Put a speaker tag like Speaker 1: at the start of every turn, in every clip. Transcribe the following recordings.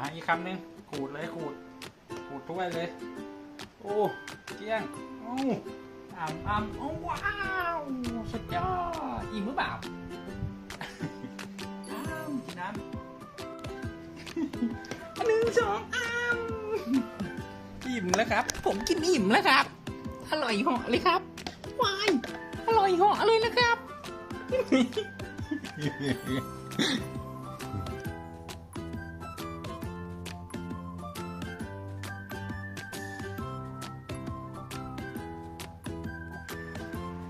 Speaker 1: อะอีกคำหนึ่งขูดเลยขูด ขูดถ้วยเลย โอ้เกี้ยงโอ้อ่ำอ่ำโอ้ว้าวสุดยอดอิ่มหรือเปล่าอ้ามกินน้ำหนึ่งสองอ้ามอิ่มแล้วครับ ผมกินอิ่มแล้วครับ อร่อยหาะเลยครับวายอร่อยหาะเลยนะครับ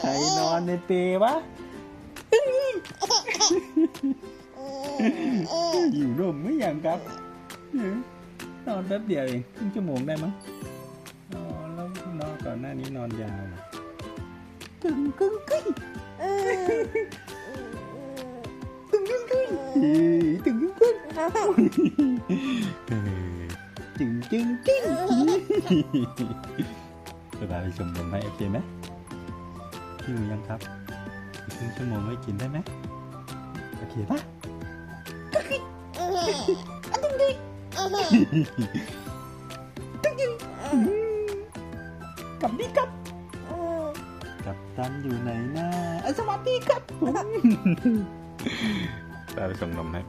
Speaker 1: ใครนอนในเปรวะ อยู่ร่มไม่ยังครับ นอนแป๊บเดียวเองครึ่งชั่วโมงได้มั้งนอนแล้วนอนก่อนหน้านี้นอนยาวเลยตึงกึ้งกึ้งตึงกึ้งกึ้งตึงกึ้งกึ้งจึงจึงจึง เวลาไปชมลมให้โอเคไหมหิวยังครับอีกครึ่งชั่วโมงไม่กินได้ไหมโอเคปะกลับดีครับกับตันอยู่ไหนนะอะสวัสดีครับผมตาไปส่งนมให้